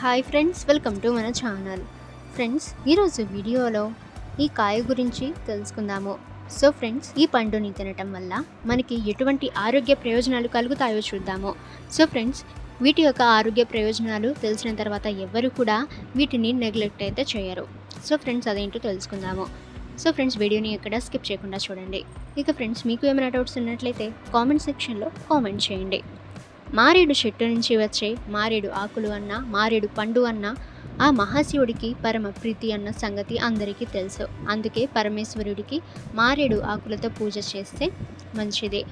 Hi friends welcome to మన channel friends ఈరోజు వీడియోలో ఈ కాయ గురించి తెలుసుకుందాము. సో ఫ్రెండ్స్ ఈ పండుని తినటం వల్ల మనకి ఎటువంటి ఆరోగ్య ప్రయోజనాలు కలుగుతాయో చూద్దాము. సో ఫ్రెండ్స్ వీటి యొక్క ఆరోగ్య ప్రయోజనాలు తెలిసిన తర్వాత ఎవ్వరు కూడా వీటిని నెగ్లెక్ట్ అయితే చేయరు. సో ఫ్రెండ్స్ అదేంటో తెలుసుకుందాము. సో ఫ్రెండ్స్ వీడియోని ఎక్కడ స్కిప్ చేయకుండా చూడండి. ఇక ఫ్రెండ్స్ మీకు ఏమైనా డౌట్స్ ఉన్నట్లయితే కామెంట్ సెక్షన్లో కామెంట్ చేయండి. మారేడు చెట్టు నుంచి వచ్చే మారేడు ఆకులు అన్న మారేడు పండు అన్న ఆ మహాశివుడికి పరమ ప్రీతి అన్న సంగతి అందరికీ తెలుసు. అందుకే పరమేశ్వరుడికి మారేడు ఆకులతో పూజ చేస్తే మంచిదే.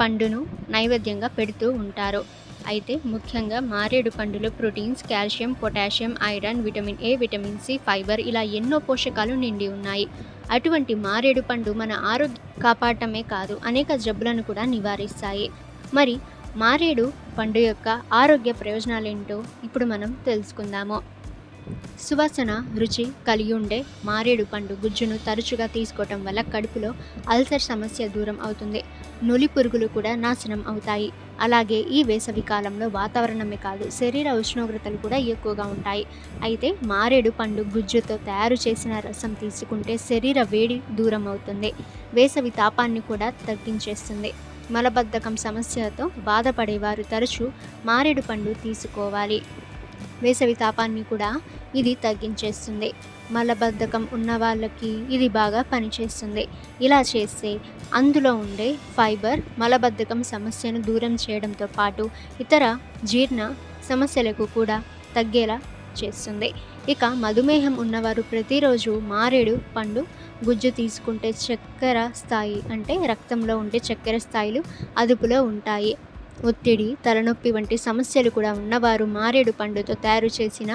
పండును నైవేద్యంగా పెడుతూ ఉంటారు. అయితే ముఖ్యంగా మారేడు పండులో proteins calcium potassium iron vitamin A vitamin C fibre ఇలా ఎన్నో పోషకాలు నిండి ఉన్నాయి. అటువంటి మారేడు పండు మన ఆరోగ్యం కాపాడటమే కాదు అనేక జబ్బులను కూడా నివారిస్తాయి. మరి మారేడు పండు యొక్క ఆరోగ్య ప్రయోజనాలేంటో ఇప్పుడు మనం తెలుసుకుందాము. సువాసన రుచి కలిగి ఉండే మారేడు పండు గుజ్జును తరచుగా తీసుకోవటం వల్ల కడుపులో అల్సర్ సమస్య దూరం అవుతుంది. నులి పురుగులు కూడా నాశనం అవుతాయి. అలాగే ఈ వేసవి కాలంలో వాతావరణమే కాదు శరీర ఉష్ణోగ్రతలు కూడా ఎక్కువగా ఉంటాయి. అయితే మారేడు పండు గుజ్జుతో తయారు చేసిన రసం తీసుకుంటే శరీర వేడి దూరం అవుతుంది. వేసవి తాపాన్ని కూడా తగ్గించేస్తుంది. మలబద్ధకం సమస్యతో బాధపడేవారు తరచూ మారేడు పండు తీసుకోవాలి. వేసవి తాపాన్ని కూడా ఇది తగ్గించేస్తుంది. మలబద్ధకం ఉన్న వాళ్ళకి ఇది బాగా పనిచేస్తుంది. ఇలా చేస్తే అందులో ఉండే ఫైబర్ మలబద్ధకం సమస్యను దూరం చేయడంతో పాటు ఇతర జీర్ణ సమస్యలకు కూడా తగ్గేలా చేస్తుంది. ఇక మధుమేహం ఉన్నవారు ప్రతిరోజు మారేడు పండు గుజ్జు తీసుకుంటే చక్కెర స్థాయి అంటే రక్తంలో ఉండే చక్కెర స్థాయిలు అదుపులో ఉంటాయి. ఒత్తిడి తలనొప్పి వంటి సమస్యలు కూడా ఉన్నవారు మారేడు పండుతో తయారు చేసిన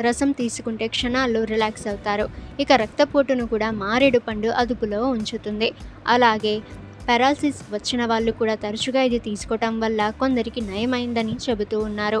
రసం తీసుకుంటే క్షణాల్లో రిలాక్స్ అవుతారు. ఇక రక్తపోటును కూడా మారేడు పండు అదుపులో ఉంచుతుంది. అలాగే పెరాలసిస్ వచ్చిన వాళ్ళు కూడా తరచుగా ఇది తీసుకోవటం వల్ల కొందరికి నయమైందని చెబుతూ ఉన్నారు.